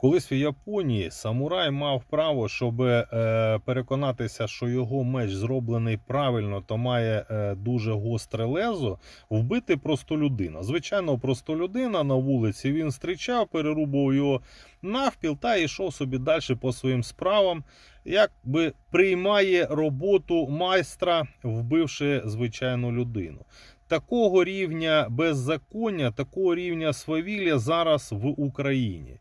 Колись в Японії самурай мав право, щоб е, переконатися, що його меч зроблений правильно, то має е, дуже гостре лезо, вбити простолюдина. Звичайно, простолюдина на вулиці він зустрічав, перерубав його навпіл та йшов собі далі по своїм справам, якби приймає роботу майстра, вбивши звичайну людину. Такого рівня беззаконня, такого рівня свавілля зараз в Україні.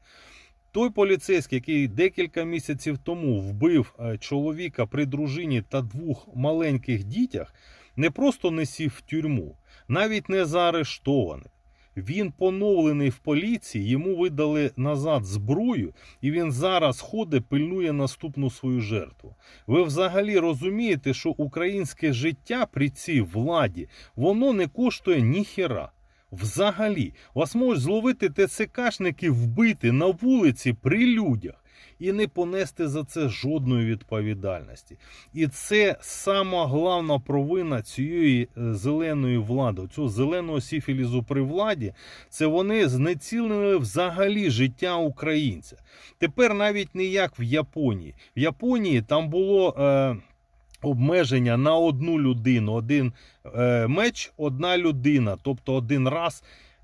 Той поліцейський, який декілька місяців тому вбив е, чоловіка при дружині та двох маленьких дітях, не просто не сів в тюрму, навіть не заарештований. Він поновлений в поліції, йому видали назад зброю, і він зараз ходить, пильнує наступну свою жертву. Ви взагалі розумієте, що українське життя при цій владі воно не коштує ніхера. Взагалі, вас можуть зловити ТЦКшники вбити на вулиці при людях і не понести за це жодної відповідальності. І це сама головна провина цієї е, зеленої влади, цього зеленого сіфілізу при владі. Це вони знецілили взагалі життя українця. Тепер навіть не як в Японії. В Японії там було. Е, Обмеження на одну людину, один е, меч, одна людина. Тобто один раз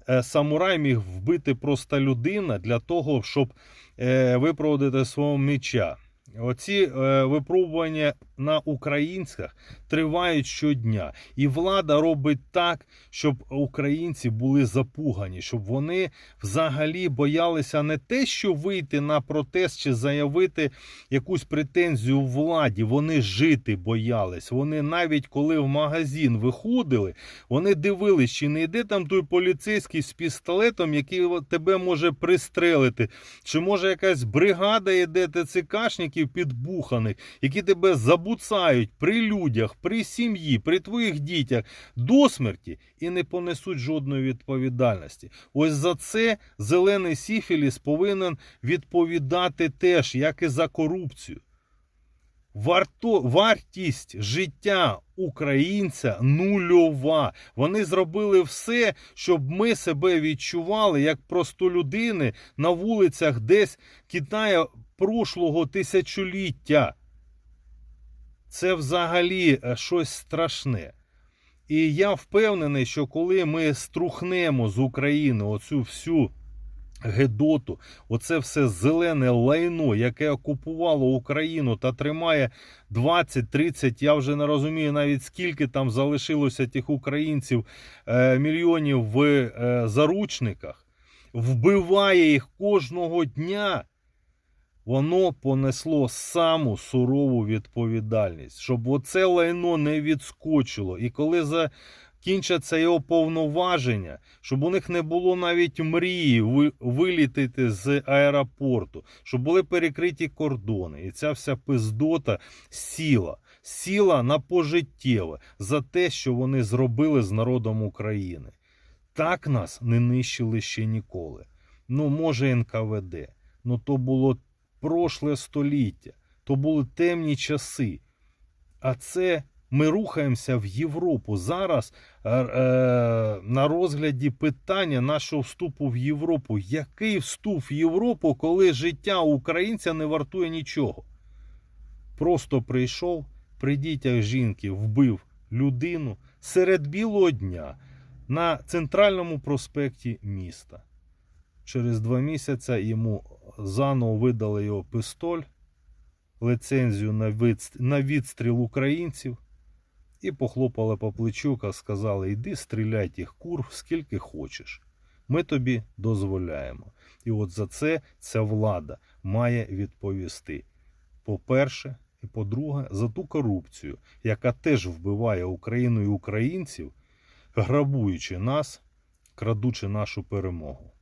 е, самурай міг вбити просто людина для того, щоб е, випроводити свого меча. Оці випробування на українцях тривають щодня, і влада робить так, щоб українці були запугані, щоб вони взагалі боялися не те, що вийти на протест чи заявити якусь претензію владі. Вони жити боялись. Вони навіть коли в магазин виходили, вони дивились, чи не йде там той поліцейський з пістолетом, який тебе може пристрелити, чи може якась бригада йде ТЦКшників підбуханих, які тебе забуцають при людях, при сім'ї, при твоїх дітях до смерті і не понесуть жодної відповідальності. Ось за це зелений сіфіліс повинен відповідати теж, як і за корупцію. Варто, вартість життя українця нульова. Вони зробили все, щоб ми себе відчували як простолюдини на вулицях десь Китаю прошлого тисячоліття. Це взагалі е, щось страшне. І я впевнений, що коли ми струхнемо з України оцю всю Гедоту, оце все зелене лайно, яке окупувало Україну та тримає 20-30, я вже не розумію навіть скільки там залишилося тих українців е, мільйонів в е, заручниках, вбиває їх кожного дня. Воно понесло саму сурову відповідальність, щоб оце лайно не відскочило. І коли закінчаться його повноваження, щоб у них не було навіть мрії вилітити з аеропорту, щоб були перекриті кордони. І ця вся пиздота сіла, сіла на пожиттєве за те, що вони зробили з народом України. Так нас не нищили ще ніколи. Ну, може, НКВД. Ну то було прошле століття, то були темні часи. А це ми рухаємося в Європу. Зараз е, е, на розгляді питання нашого вступу в Європу. Який вступ в Європу, коли життя українця не вартує нічого? Просто прийшов, при дітях жінки вбив людину серед білого дня на центральному проспекті міста. Через два місяці йому заново видали його пистоль, лицензію на, відст- на відстріл українців і похлопали по плечу, та сказали: йди стріляй тих кур скільки хочеш. Ми тобі дозволяємо. І от за це ця влада має відповісти. По-перше, і по-друге, за ту корупцію, яка теж вбиває Україну і українців, грабуючи нас, крадучи нашу перемогу.